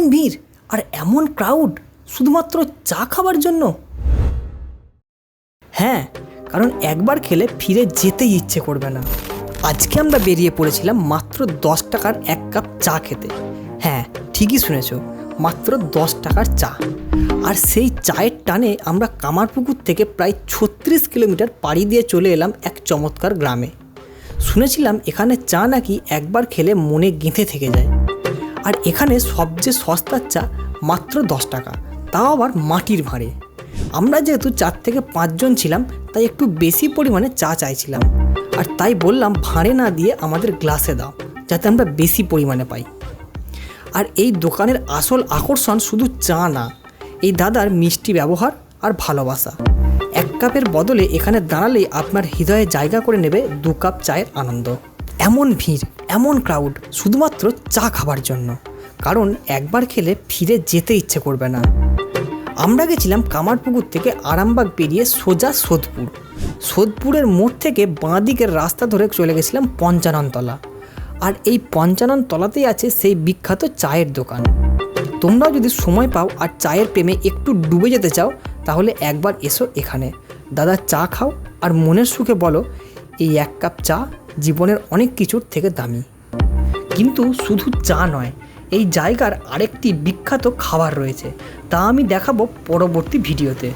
এমন ভিড় আর এমন ক্রাউড শুধুমাত্র চা খাবার জন্য? হ্যাঁ কারণ একবার খেলে ফিরে যেতেই ইচ্ছে করবে না। আজকে আমরা বেরিয়ে পড়েছিলাম মাত্র দশ টাকার এক কাপ চা খেতে। হ্যাঁ ঠিকই শুনেছ, মাত্র দশ টাকার চা। আর সেই চায়ের টানে আমরা কামারপুকুর থেকে প্রায় ছত্রিশ কিলোমিটার পাড়ি দিয়ে চলে এলাম এক চমৎকার গ্রামে। শুনেছিলাম এখানে চা নাকি একবার খেলে মনে গেঁথে থেকে যায়। আর এখানে সবচেয়ে সস্তার চা মাত্র দশ টাকা। তাও আবার মাটির ভাঁড়ে। আমরা যেহেতু চার থেকে পাঁচজন ছিলাম, তাই একটু বেশি পরিমাণে চা চাইছিলাম। আর তাই বললাম, ভাঁড়ে না দিয়ে আমাদের গ্লাসে দাও, যাতে আমরা বেশি পরিমাণে পাই। আর এই দোকানের আসল আকর্ষণ শুধু চা না, এই দাদার মিষ্টি ব্যবহার আর ভালোবাসা। এক কাপের বদলে এখানে দাঁড়ালেই আপনার হৃদয়ে জায়গা করে নেবে দু কাপ চায়ের আনন্দ। এমন ভিড় এমন ক্রাউড শুধুমাত্র চা খাবার জন্য। কারণ একবার খেলে ফিরে যেতে ইচ্ছে করবে না। আমরা গেছিলাম কামারপুকুর থেকে আরামবাগ পেরিয়ে সোজা সোদপুর। সোদপুরের মোড় থেকে বাঁ দিকের রাস্তা ধরে চলে গেছিলাম পঞ্চাননতলা। আর এই পঞ্চানন তলাতেই আছে সেই বিখ্যাত চায়ের দোকান। তোমরাও যদি সময় পাও আর চায়ের প্রেমে একটু ডুবে যেতে চাও, তাহলে একবার এসো এখানে। দাদা চা খাও আর মনের সুখে বলো, এই এক কাপ চা জীবনের অনেক কিছুর থেকে দামি। কিন্তু শুধু চা নয়, এই জায়গার আরেকটি বিখ্যাত খাবার রয়েছে, তা আমি দেখাবো পরবর্তী ভিডিওতে।